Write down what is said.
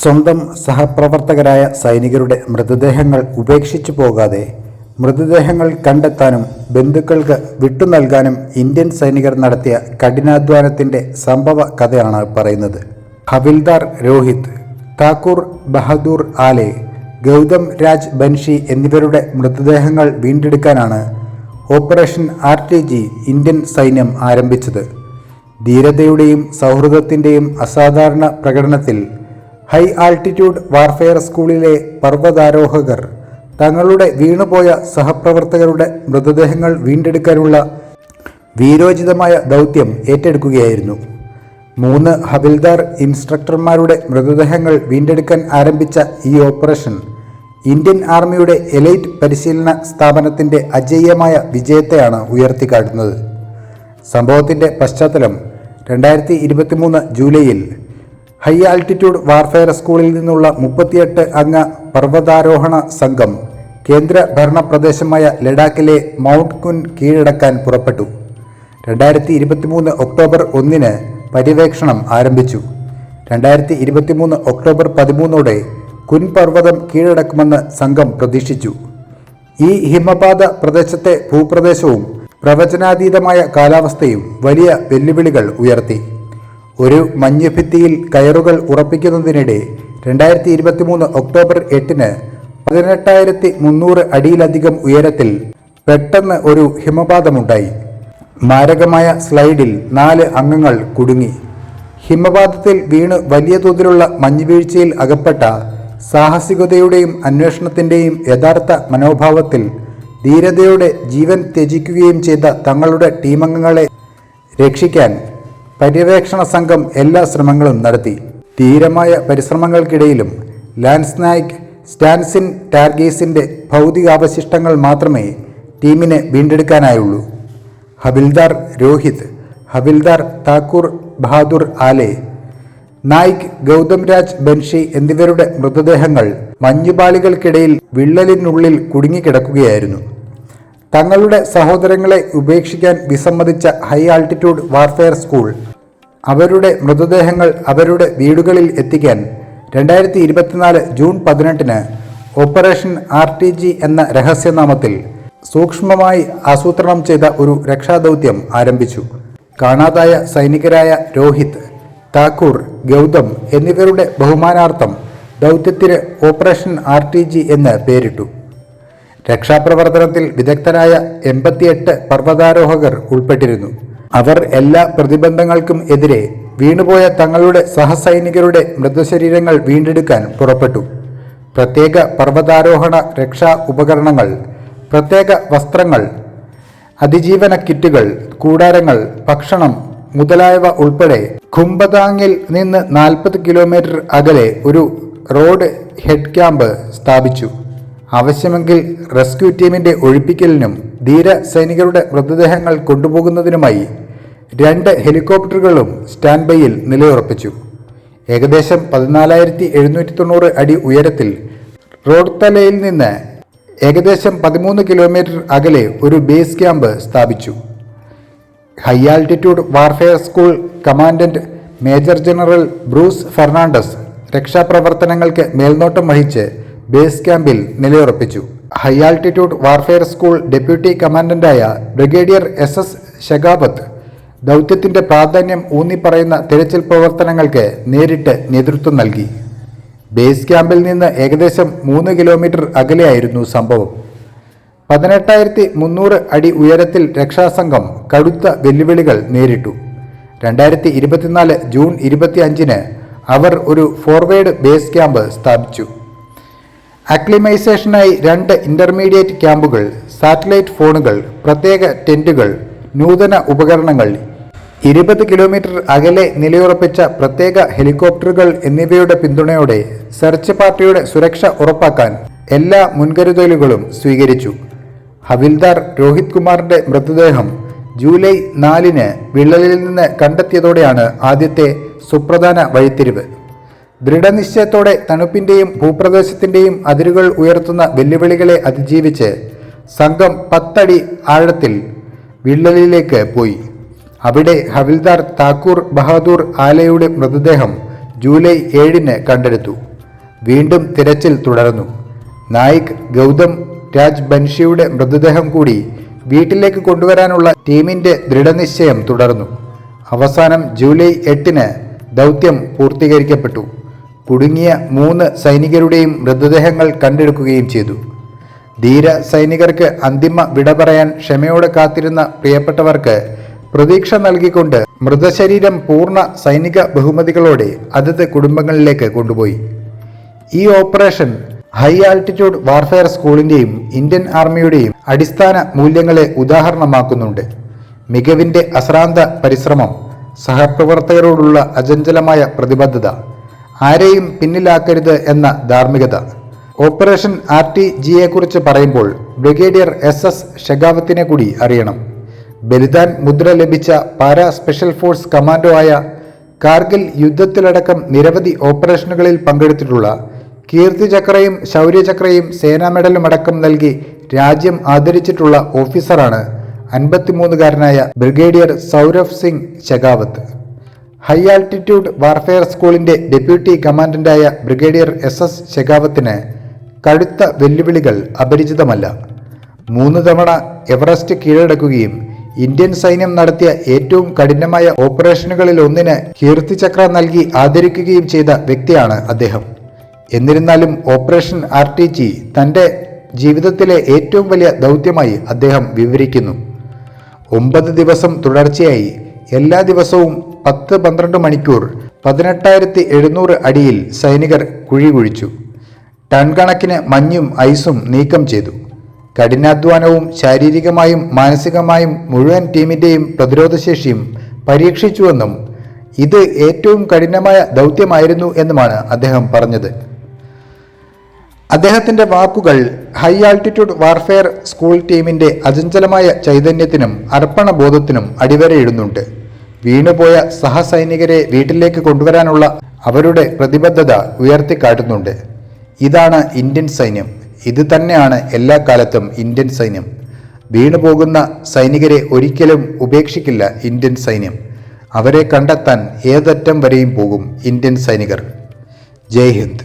സ്വന്തം സഹപ്രവർത്തകരായ സൈനികരുടെ മൃതദേഹങ്ങൾ ഉപേക്ഷിച്ചു പോകാതെ മൃതദേഹങ്ങൾ കണ്ടെത്താനും ബന്ധുക്കൾക്ക് വിട്ടു നൽകാനും ഇന്ത്യൻ സൈനികർ നടത്തിയ കഠിനാധ്വാനത്തിന്റെ സംഭവ കഥയാണ് പറയുന്നത്. ഹവിൽദാർ രോഹിത് താക്കൂർ ബഹദൂർ ആലെ ഗൗതം രാജ് ബൻഷി എന്നിവരുടെ മൃതദേഹങ്ങൾ വീണ്ടെടുക്കാനാണ് operation R T G Indian സൈന്യം ആരംഭിച്ചത്. ധീരതയുടെയും സൗഹൃദത്തിന്റെയും അസാധാരണ പ്രകടനത്തിൽ ഹൈ ആൾട്ടിറ്റ്യൂഡ് വാർഫെയർ സ്കൂളിലെ പർവതാരോഹകർ തങ്ങളുടെ വീണുപോയ സഹപ്രവർത്തകരുടെ മൃതദേഹങ്ങൾ വീണ്ടെടുക്കാനുള്ള വീരോചിതമായ ദൗത്യം ഏറ്റെടുക്കുകയായിരുന്നു. മൂന്ന് ഹവിൽദാർ ഇൻസ്ട്രക്ടർമാരുടെ മൃതദേഹങ്ങൾ വീണ്ടെടുക്കാൻ ആരംഭിച്ച ഈ ഓപ്പറേഷൻ ഇന്ത്യൻ ആർമിയുടെ എലൈറ്റ് പരിശീലന സ്ഥാപനത്തിന്റെ അജയ്യമായ വിജയത്തെയാണ് ഉയർത്തിക്കാട്ടുന്നത്. സംഭവത്തിന്റെ പശ്ചാത്തലം രണ്ടായിരത്തി ഇരുപത്തിമൂന്ന് ജൂലൈയിൽ ഹൈ ആൾട്ടിറ്റ്യൂഡ് വാർഫെയർ സ്കൂളിൽ നിന്നുള്ള മുപ്പത്തിയെട്ട് അംഗ പർവതാരോഹണ സംഘം കേന്ദ്ര ഭരണ പ്രദേശമായ ലഡാക്കിലെ മൗണ്ട് കുൻ കീഴടക്കാൻ പുറപ്പെട്ടു. രണ്ടായിരത്തി ഇരുപത്തിമൂന്ന് ഒക്ടോബർ ഒന്നിന് പര്യവേക്ഷണം ആരംഭിച്ചു. രണ്ടായിരത്തി ഇരുപത്തിമൂന്ന് ഒക്ടോബർ പതിമൂന്നോടെ കുൻ പർവതം കീഴടക്കുമെന്ന് സംഘം പ്രതീക്ഷിച്ചു. ഈ ഹിമപാത പ്രദേശത്തെ ഭൂപ്രദേശവും പ്രവചനാതീതമായ കാലാവസ്ഥയും വലിയ വെല്ലുവിളികൾ ഉയർത്തി. ഒരു മഞ്ഞുഭിത്തിയിൽ കയറുകൾ ഉറപ്പിക്കുന്നതിനിടെ രണ്ടായിരത്തി ഇരുപത്തിമൂന്ന് ഒക്ടോബർ എട്ടിന് പതിനെട്ടായിരത്തി മുന്നൂറ് അടിയിലധികം ഉയരത്തിൽ പെട്ടെന്ന് ഒരു ഹിമപാതമുണ്ടായി. മാരകമായ സ്ലൈഡിൽ നാല് അംഗങ്ങൾ കുടുങ്ങി. ഹിമപാതത്തിൽ വീണ് വലിയ തോതിലുള്ള മഞ്ഞുവീഴ്ചയിൽ അകപ്പെട്ട സാഹസികതയുടെയും അന്വേഷണത്തിന്റെയും യഥാർത്ഥ മനോഭാവത്തിൽ ധീരതയോടെ ജീവൻ ത്യജിക്കുകയും ചെയ്ത തങ്ങളുടെ ടീമംഗങ്ങളെ രക്ഷിക്കാൻ പര്യവേക്ഷണ സംഘം എല്ലാ ശ്രമങ്ങളും നടത്തി. ധീരമായ പരിശ്രമങ്ങൾക്കിടയിലും ലാൻസ് നായിക് സ്റ്റാൻസിൻ ടാർഗീസിന്റെ ഭൗതികാവശിഷ്ടങ്ങൾ മാത്രമേ ടീമിനെ വീണ്ടെടുക്കാനായുള്ളൂ. ഹബിൽദാർ രോഹിത് ഹബിൽദാർ താക്കൂർ ബഹാദൂർ ആലെ നായിക് ഗൗതം രാജ് ബൻഷി എന്നിവരുടെ മൃതദേഹങ്ങൾ മഞ്ഞുപാളികൾക്കിടയിൽ വിള്ളലിനുള്ളിൽ കുടുങ്ങിക്കിടക്കുകയായിരുന്നു. തങ്ങളുടെ സഹോദരങ്ങളെ ഉപേക്ഷിക്കാൻ വിസമ്മതിച്ച ഹൈ ആൾട്ടിറ്റ്യൂഡ് വാർഫെയർ സ്കൂൾ അവരുടെ മൃതദേഹങ്ങൾ അവരുടെ വീടുകളിൽ എത്തിക്കാൻ രണ്ടായിരത്തി ഇരുപത്തിനാല് ജൂൺ പതിനെട്ടിന് ഓപ്പറേഷൻ ആർ ടി ജി എന്ന രഹസ്യനാമത്തിൽ സൂക്ഷ്മമായി ആസൂത്രണം ചെയ്ത ഒരു രക്ഷാദൗത്യം ആരംഭിച്ചു. കാണാതായ സൈനികരായ രോഹിത് താക്കൂർ ഗൗതം എന്നിവരുടെ ബഹുമാനാർത്ഥം ദൗത്യത്തിന് ഓപ്പറേഷൻ ആർ ടി ജി എന്ന് പേരിട്ടു. രക്ഷാപ്രവർത്തനത്തിൽ വിദഗ്ധരായ എൺപത്തിയെട്ട് പർവതാരോഹകർ ഉൾപ്പെട്ടിരുന്നു. അവർ എല്ലാ പ്രതിബന്ധങ്ങൾക്കും എതിരെ വീണുപോയ തങ്ങളുടെ സഹസൈനികരുടെ മൃതശരീരങ്ങൾ വീണ്ടെടുക്കാൻ പുറപ്പെട്ടു. പ്രത്യേക പർവതാരോഹണ രക്ഷാ ഉപകരണങ്ങൾ പ്രത്യേക വസ്ത്രങ്ങൾ അതിജീവന കിറ്റുകൾ കൂടാരങ്ങൾ ഭക്ഷണം മുതലായവ ഉൾപ്പെടെ ഖുംബതാങ്ങിൽ നിന്ന് നാൽപ്പത് കിലോമീറ്റർ അകലെ ഒരു റോഡ് ഹെഡ് ക്യാമ്പ് സ്ഥാപിച്ചു. ആവശ്യമെങ്കിൽ റെസ്ക്യൂ ടീമിന്റെ ഒഴിപ്പിക്കലിനും ധീര സൈനികരുടെ മൃതദേഹങ്ങൾ കൊണ്ടുപോകുന്നതിനുമായി രണ്ട് ഹെലികോപ്റ്ററുകളും സ്റ്റാൻഡ് ബൈയിൽ നിലയുറപ്പിച്ചു. ഏകദേശം പതിനാലായിരത്തി എഴുന്നൂറ്റി തൊണ്ണൂറ് അടി ഉയരത്തിൽ റോഡ് തലയിൽ നിന്ന് ഏകദേശം പതിമൂന്ന് കിലോമീറ്റർ അകലെ ഒരു ബേസ് ക്യാമ്പ് സ്ഥാപിച്ചു. High altitude warfare school commandant major general Bruce Fernandes രക്ഷാപ്രവർത്തനങ്ങൾക്ക് മേൽനോട്ടം വഹിച്ച് ബേസ് ക്യാമ്പിൽ നിലയുറപ്പിച്ചു. High altitude warfare school deputy കമാൻഡന്റായ brigadier S S Shekhawat ദൗത്യത്തിന്റെ പ്രാധാന്യം ഊന്നിപ്പറയുന്ന തിരച്ചിൽ പ്രവർത്തനങ്ങൾക്ക് നേരിട്ട് നേതൃത്വം നൽകി. ബേസ് ക്യാമ്പിൽ നിന്ന് ഏകദേശം മൂന്ന് കിലോമീറ്റർ അകലെയായിരുന്നു സംഭവം. പതിനെട്ടായിരത്തി മുന്നൂറ് അടി ഉയരത്തിൽ രക്ഷാസംഘം കടുത്ത വെല്ലുവിളികൾ നേരിട്ടു. രണ്ടായിരത്തി ഇരുപത്തിനാല് ജൂൺ ഇരുപത്തി അഞ്ചിന് അവർ ഒരു ഫോർവേഡ് ബേസ് ക്യാമ്പ് സ്ഥാപിച്ചു. അക്ലിമൈസേഷനായി രണ്ട് ഇന്റർമീഡിയറ്റ് ക്യാമ്പുകൾ സാറ്റലൈറ്റ് ഫോണുകൾ പ്രത്യേക ടെന്റുകൾ നൂതന ഉപകരണങ്ങൾ ഇരുപത് കിലോമീറ്റർ അകലെ നിലയുറപ്പിച്ച പ്രത്യേക ഹെലികോപ്റ്ററുകൾ എന്നിവയുടെ പിന്തുണയോടെ സെർച്ച് പാർട്ടിയുടെ സുരക്ഷ ഉറപ്പാക്കാൻ എല്ലാ മുൻകരുതലുകളും സ്വീകരിച്ചു. ഹവിൽദാർ രോഹിത് കുമാറിന്റെ മൃതദേഹം ജൂലൈ നാലിന് വിള്ളലിൽ നിന്ന് കണ്ടെത്തിയതോടെയാണ് ആദ്യത്തെ സുപ്രധാന വഴിത്തിരിവ്. ദൃഢനിശ്ചയത്തോടെ തണുപ്പിന്റെയും ഭൂപ്രദേശത്തിന്റെയും അതിരുകൾ ഉയർത്തുന്ന വെല്ലുവിളികളെ അതിജീവിച്ച് സംഘം പത്തടി ആഴത്തിൽ വിള്ളലിലേക്ക് പോയി. അവിടെ ഹവിൽദാർ താക്കൂർ ബഹാദൂർ ആലയുടെ മൃതദേഹം ജൂലൈ ഏഴിന് കണ്ടെടുത്തു. വീണ്ടും തിരച്ചിൽ തുടർന്നു. നായിക് ഗൗതം രാജ് ബൻഷിയുടെ മൃതദേഹം കൂടി വീട്ടിലേക്ക് കൊണ്ടുവരാനുള്ള ടീമിന്റെ ദൃഢനിശ്ചയം തുടർന്നു. അവസാനം ജൂലൈ എട്ടിന് ദൗത്യം പൂർത്തീകരിക്കപ്പെട്ടു. കുടുങ്ങിയ മൂന്ന് സൈനികരുടെയും മൃതദേഹങ്ങൾ കണ്ടെടുക്കുകയും ചെയ്തു. ധീര സൈനികർക്ക് അന്തിമ വിട പറയാൻ ക്ഷമയോടെ കാത്തിരുന്ന പ്രിയപ്പെട്ടവർക്ക് പ്രതീക്ഷ നൽകിക്കൊണ്ട് മൃതശരീരം പൂർണ സൈനിക ബഹുമതികളോടെ അതത് കുടുംബങ്ങളിലേക്ക് കൊണ്ടുപോയി. ഈ ഓപ്പറേഷൻ ഹൈ ആൾട്ടിറ്റ്യൂഡ് വാർഫെയർ സ്കൂളിന്റെയും ഇന്ത്യൻ ആർമിയുടെയും അടിസ്ഥാന മൂല്യങ്ങളെ ഉദാഹരണമാക്കുന്നുണ്ട്. മികവിന്റെ അശ്രാന്ത പരിശ്രമം സഹപ്രവർത്തകരോടുള്ള അചഞ്ചലമായ പ്രതിബദ്ധത ആരെയും പിന്നിലാക്കരുത് എന്ന ധാർമ്മികത. ഓപ്പറേഷൻ ആർ ടി ജിയെക്കുറിച്ച് പറയുമ്പോൾ ബ്രിഗേഡിയർ എസ് എസ് ഷെഗാവത്തിനെ കൂടി അറിയണം. ബലിദാൻ മുദ്ര ലഭിച്ച പാരാ സ്പെഷ്യൽ ഫോഴ്സ് കമാൻഡോ ആയ കാർഗിൽ യുദ്ധത്തിലടക്കം നിരവധി ഓപ്പറേഷനുകളിൽ പങ്കെടുത്തിട്ടുള്ള കീർത്തി ചക്രയും ശൗര്യചക്രയും സേനാ മെഡലും അടക്കം നൽകി രാജ്യം ആദരിച്ചിട്ടുള്ള ഓഫീസറാണ് അൻപത്തിമൂന്നുകാരനായ brigadier Saurabh Singh Shekhawat high altitude warfare സ്കൂളിന്റെ ഡെപ്യൂട്ടി കമാൻഡന്റായ ബ്രിഗേഡിയർ എസ് എസ് ഷെഗാവത്തിന് കടുത്ത വെല്ലുവിളികൾ അപരിചിതമല്ല. മൂന്ന് തവണ എവറസ്റ്റ് കീഴടക്കുകയും ഇന്ത്യൻ സൈന്യം നടത്തിയ ഏറ്റവും കഠിനമായ ഓപ്പറേഷനുകളിൽ ഒന്നിന് കീർത്തി ചക്ര നൽകി ആദരിക്കുകയും ചെയ്ത വ്യക്തിയാണ് അദ്ദേഹം. എന്നിരുന്നാലും ഓപ്പറേഷൻ ആർ ടി ജി തന്റെ ജീവിതത്തിലെ ഏറ്റവും വലിയ ദൗത്യമായി അദ്ദേഹം വിവരിക്കുന്നു. ഒമ്പത് ദിവസം തുടർച്ചയായി എല്ലാ ദിവസവും പത്ത് പന്ത്രണ്ട് മണിക്കൂർ പതിനെട്ടായിരത്തി എഴുന്നൂറ് അടിയിൽ സൈനികർ കുഴി കുഴിച്ചു ടൺ കണക്കിന് മഞ്ഞും ഐസും നീക്കം ചെയ്തു. കഠിനാധ്വാനവും ശാരീരികമായും മാനസികമായും മുഴുവൻ ടീമിന്റെയും പ്രതിരോധശേഷിയും പരീക്ഷിച്ചുവെന്നും ഇത് ഏറ്റവും കഠിനമായ ദൗത്യമായിരുന്നു എന്നുമാണ് അദ്ദേഹം പറഞ്ഞത്. അദ്ദേഹത്തിന്റെ വാക്കുകൾ ഹൈ ആൾട്ടിറ്റ്യൂഡ് വാർഫെയർ സ്കൂൾ ടീമിന്റെ അചഞ്ചലമായ ചൈതന്യത്തിനും അർപ്പണബോധത്തിനും അടിവരയിടുന്നുണ്ട്. വീണുപോയ സഹസൈനികരെ വീട്ടിലേക്ക് കൊണ്ടുവരാനുള്ള അവരുടെ പ്രതിബദ്ധത ഉയർത്തിക്കാട്ടുന്നുണ്ട്. ഇതാണ് ഇന്ത്യൻ സൈന്യം. ഇത് തന്നെയാണ് എല്ലാ കാലത്തും ഇന്ത്യൻ സൈന്യം. വീണുപോകുന്ന സൈനികരെ ഒരിക്കലും ഉപേക്ഷിക്കില്ല ഇന്ത്യൻ സൈന്യം. അവരെ കണ്ടെത്താൻ ഏതറ്റം വരെയും പോകും ഇന്ത്യൻ സൈനികർ. ജയ് ഹിന്ദ്.